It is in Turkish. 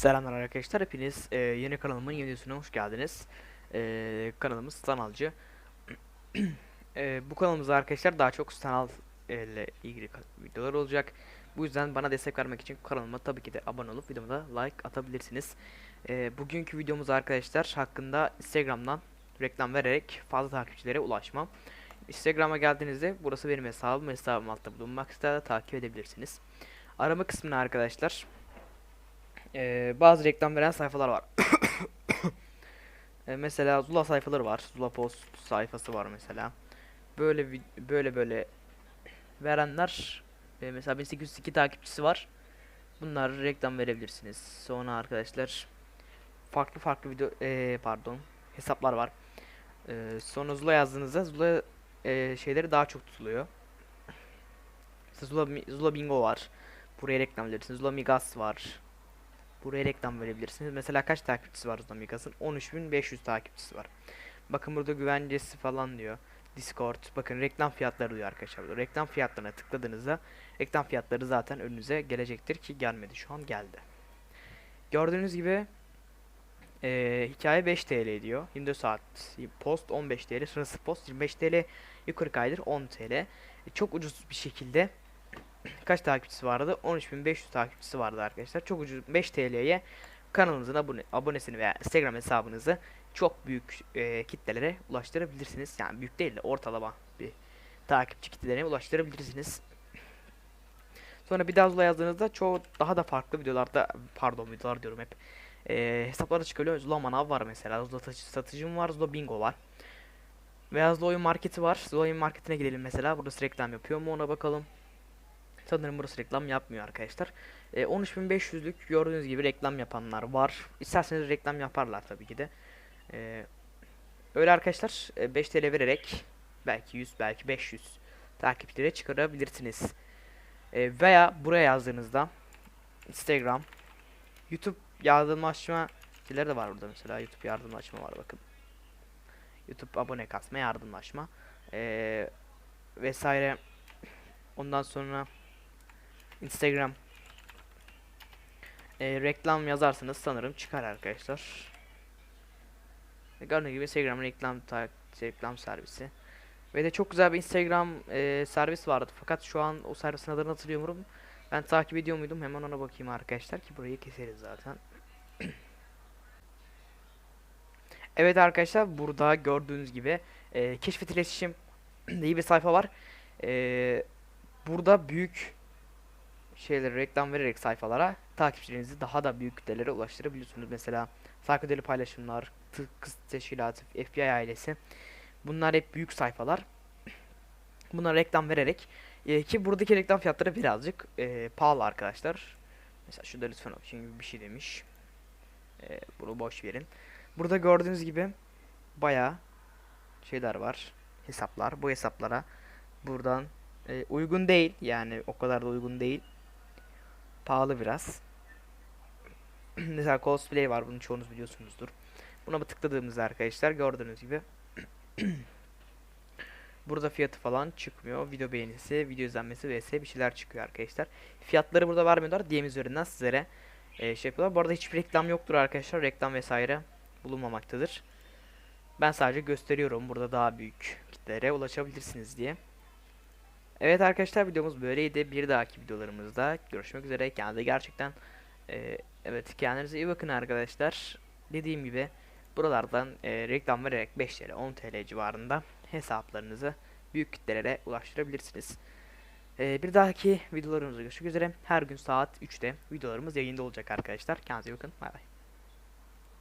Selamlar arkadaşlar hepiniz e, yeni kanalımın yeni videosuna hoş geldiniz. E, kanalımız Sanalcı. e, bu kanalımızda arkadaşlar daha çok sanal e, ile ilgili videolar olacak. Bu yüzden bana destek vermek için kanalıma tabii ki de abone olup videoma like atabilirsiniz. E, bugünkü videomuz arkadaşlar hakkında Instagram'dan reklam vererek fazla takipçilere ulaşmam. Instagram'a geldiğinizde burası benim hesabım. Hesabım altta bulunmakta da takip edebilirsiniz. Arama kısmına arkadaşlar ee, bazı reklam veren sayfalar var. Ee, mesela Zula sayfaları var. Zula Post sayfası var mesela. Böyle böyle böyle verenler e, mesela 1802 takipçisi var. Bunlar reklam verebilirsiniz. Sonra arkadaşlar farklı farklı video e, pardon hesaplar var. Ee, sonra Zula yazdığınızda Zula e, şeyleri daha çok tutuluyor. Zula, Zula Bingo var. Buraya reklam verebilirsiniz. Zula Migas var. Buraya reklam verebilirsiniz. Mesela kaç takipçisi var Migas'ın? 13.500 takipçisi var. Bakın burada güvencesi falan diyor. Discord. Bakın reklam fiyatları diyor arkadaşlar. Reklam fiyatlarına tıkladığınızda reklam fiyatları zaten önünüze gelecektir ki gelmedi. Şu an geldi. Gördüğünüz gibi eee, hikaye 5 TL diyor. 24 saat post 15 TL. Sırası post 25 TL. Yukarı kaydır 10 TL. E, çok ucuz bir şekilde kaç takipçisi vardı? 13.500 takipçisi vardı arkadaşlar. Çok ucuz 5 TL'ye kanalınızın abone, abonesini veya Instagram hesabınızı çok büyük e, kitlelere ulaştırabilirsiniz. Yani büyük değil de ortalama bir takipçi kitlelerine ulaştırabilirsiniz. Sonra bir daha Zula yazdığınızda çoğu daha da farklı videolarda pardon videolar diyorum hep. E, hesaplara çıkıyor. Zula Manav var mesela. Zula satıcı, satıcım var. Zula Bingo var. Veya Zula Oyun Marketi var. Zula Oyun Marketi'ne gidelim mesela. Burası reklam yapıyor mu ona bakalım. Sanırım burası reklam yapmıyor arkadaşlar. E, 13.500'lük gördüğünüz gibi reklam yapanlar var. İsterseniz reklam yaparlar tabii ki de. E, öyle arkadaşlar e, 5 TL vererek belki 100 belki 500 takipçilere çıkarabilirsiniz. E, veya buraya yazdığınızda Instagram, YouTube yardımlaşma şeyleri de var burada mesela. YouTube yardımlaşma var bakın. YouTube abone kasma yardımlaşma e, vesaire. Ondan sonra Instagram e, reklam yazarsanız sanırım çıkar arkadaşlar. Gördüğünüz gibi Instagram reklam reklam servisi. Ve de çok güzel bir Instagram e, servis vardı fakat şu an o servisin adını hatırlamıyorum. Ben takip ediyor muydum? Hemen ona bakayım arkadaşlar ki burayı keseriz zaten. evet arkadaşlar burada gördüğünüz gibi e, keşfet iletişim diye bir sayfa var. E, burada büyük şeyleri reklam vererek sayfalara takipçilerinizi daha da büyük kitlelere ulaştırabiliyorsunuz. Mesela sakıdeli paylaşımlar, kız teşkilatı, FBI ailesi. Bunlar hep büyük sayfalar. Buna reklam vererek e, ki buradaki reklam fiyatları birazcık e, pahalı arkadaşlar. Mesela şurada lütfen okuyun gibi bir şey demiş. E, bunu boş verin. Burada gördüğünüz gibi bayağı şeyler var. Hesaplar. Bu hesaplara buradan e, uygun değil. Yani o kadar da uygun değil. Pahalı biraz. Mesela cosplay var. Bunu çoğunuz biliyorsunuzdur. Buna tıkladığımızda arkadaşlar gördüğünüz gibi burada fiyatı falan çıkmıyor. Video beğenisi, video izlenmesi vs bir şeyler çıkıyor arkadaşlar. Fiyatları burada vermiyorlar. DM üzerinden sizlere e, şey yapıyorlar. Bu arada hiçbir reklam yoktur arkadaşlar. Reklam vesaire bulunmamaktadır. Ben sadece gösteriyorum. Burada daha büyük kitlere ulaşabilirsiniz diye. Evet arkadaşlar videomuz böyleydi. Bir dahaki videolarımızda görüşmek üzere. Kendinize gerçekten e, evet kendinize iyi bakın arkadaşlar. Dediğim gibi buralardan e, reklam vererek 5 TL 10 TL civarında hesaplarınızı büyük kitlelere ulaştırabilirsiniz. E, bir dahaki videolarımızda görüşmek üzere. Her gün saat 3'te videolarımız yayında olacak arkadaşlar. Kendinize iyi bakın. Bay bay.